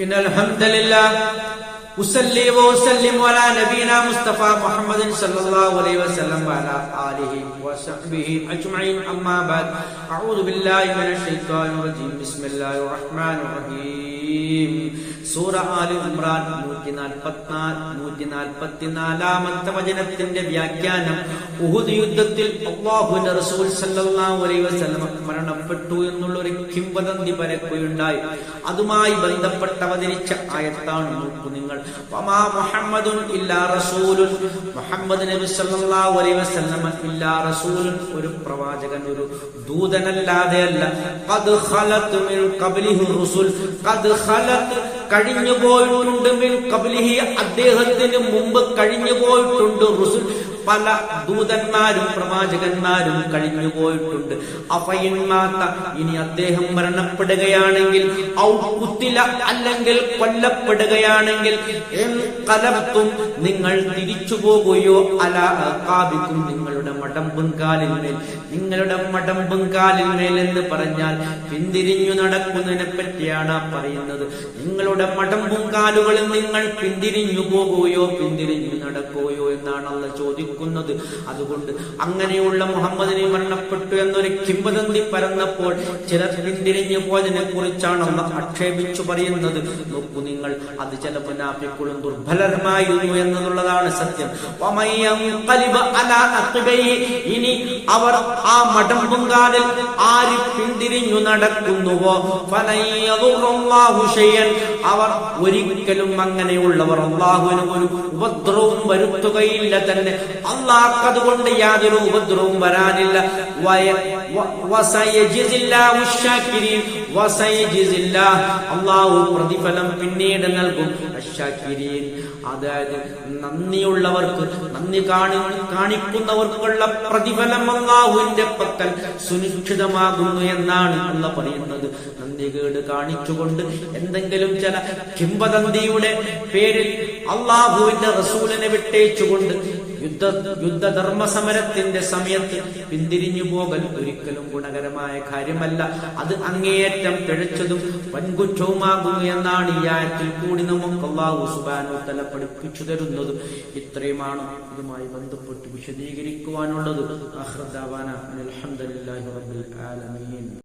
إن الحمد لله أصلي وأسلم على نبينا مصطفى محمد صلى الله عليه وسلم وعلى آله وصحبه أجمعين أما بعد أعوذ بالله من الشيطان الرجيم بسم الله الرحمن الرحيم സൂറ ആലു ഇമ്രാൻ നൂറ്റി നാൽപ്പത്തിനാല് നൂറ്റി നാൽപ്പത്തിനാലാമത്തെ വചനത്തിന്റെ വ്യാഖ്യാനം ഉഹുദ് യുദ്ധത്തിൽ അള്ളാഹുവിന്റെ റസൂൽ സല്ലല്ലാഹു അലൈഹി വസല്ലം മരണപ്പെട്ടു എന്നുള്ള ഒരു കിംവദന്തി പരക്കുകയുണ്ടായി അതുമായി ബന്ധപ്പെട്ട് അവതരിച്ച ആയത്താണ് നോക്കൂ നിങ്ങൾ ഒരു പ്രവാചകൻ ഒരു ദൂതനല്ലാതെ അല്ല. കഴിഞ്ഞു പോയിട്ടുണ്ട് അദ്ദേഹത്തിന് മുമ്പ് കഴിഞ്ഞു പോയിട്ടുണ്ട് റുസുൽ. പല ദൂതന്മാരും പ്രവാചകന്മാരും കഴിഞ്ഞു പോയിട്ടുണ്ട് അഫയിന്മാത്ത ഇനി അദ്ദേഹം മരണപ്പെടുകയാണെങ്കിൽ ഔ അല്ലെങ്കിൽ കൊല്ലപ്പെടുകയാണെങ്കിൽ കലർത്തും നിങ്ങൾ തിരിച്ചു പോകുകയോ അല കാബിക്കും നിങ്ങളുടെ മടമ്പും കാലിന്മേൽ നിങ്ങളുടെ മടമ്പും കാലിന്മേൽ എന്ന് പറഞ്ഞാൽ പിന്തിരിഞ്ഞു നടക്കുന്നതിനെ പറ്റിയാണ് പറയുന്നത്. നിങ്ങളുടെ മടമ്പും കാലുകളിൽ നിങ്ങൾ പിന്തിരിഞ്ഞു പോകുകയോ പിന്തിരിഞ്ഞു നടക്കുകയോ എന്നാണ് അന്ന് ചോദിക്കുന്നത് അതുകൊണ്ട് അങ്ങനെയുള്ള മുഹമ്മദിനെ മരണപ്പെട്ടു എന്നൊരു കിംവദന്തി പരന്നപ്പോൾ ചിലർ പിന്തിരിഞ്ഞു പോയതിനെ കുറിച്ചാണ് ആക്ഷേപിച്ചു പറയുന്നത് നോക്കൂ നിങ്ങൾ അത് ചില പുനാപ്പിക്കുളും ദുർബലമായിരുന്നു എന്നുള്ളതാണ് സത്യം. ഇനി അവർ ആ മടമ്പുങ്കാലിൽ ആര് പിന്തിരിഞ്ഞു നടക്കുന്നുവോ. അവർ ഒരിക്കലും അങ്ങനെയുള്ളവർ അള്ളാഹുവിന് ഒരു ഉപദ്രവവും വരുത്തുകയില്ല തന്നെ. അള്ളാഹ് അതുകൊണ്ട് യാതൊരു ഉപദ്രവവും വരാനില്ല. അള്ളാഹു പ്രതിഫലം പിന്നീട് നൽകും. അതായത് നന്ദിയുള്ളവർക്ക് നന്ദി കാണി കാണിക്കുന്നവർക്കുള്ള പ്രതിഫലം അള്ളാഹുവിന്റെ പക്കൽ സുനിശ്ചിതമാകുന്നു എന്നാണ് അള്ള പറയുന്നത്. നന്ദി കേട് കാണിച്ചുകൊണ്ട് എന്തെങ്കിലും ചില കിംവദന്തിയുടെ പേരിൽ അള്ളാഹുവിന്റെ റസൂലിനെ വിട്ടേച്ചുകൊണ്ട് യുദ്ധ യുദ്ധധർമ്മ സമരത്തിന്റെ സമയത്ത് പിന്തിരിഞ്ഞു പോകൽ ഒരിക്കലും ഗുണകരമായ കാര്യമല്ല. അത് അങ്ങേയറ്റം പിഴച്ചതും വൻകുറ്റവുമാകുന്നു എന്നാണ് ഈ ആയത്തിൽ കൂടി നമുക്ക് അള്ളാഹു സുബാനോ തല പഠിപ്പിച്ചു തരുന്നത്. ഇത്രയുമാണ് ഇതുമായി ബന്ധപ്പെട്ട് വിശദീകരിക്കുവാനുള്ളത്. അഹ്റദാവാന അൽഹംദുലില്ലാഹി റബ്ബിൽ ആലമീൻ.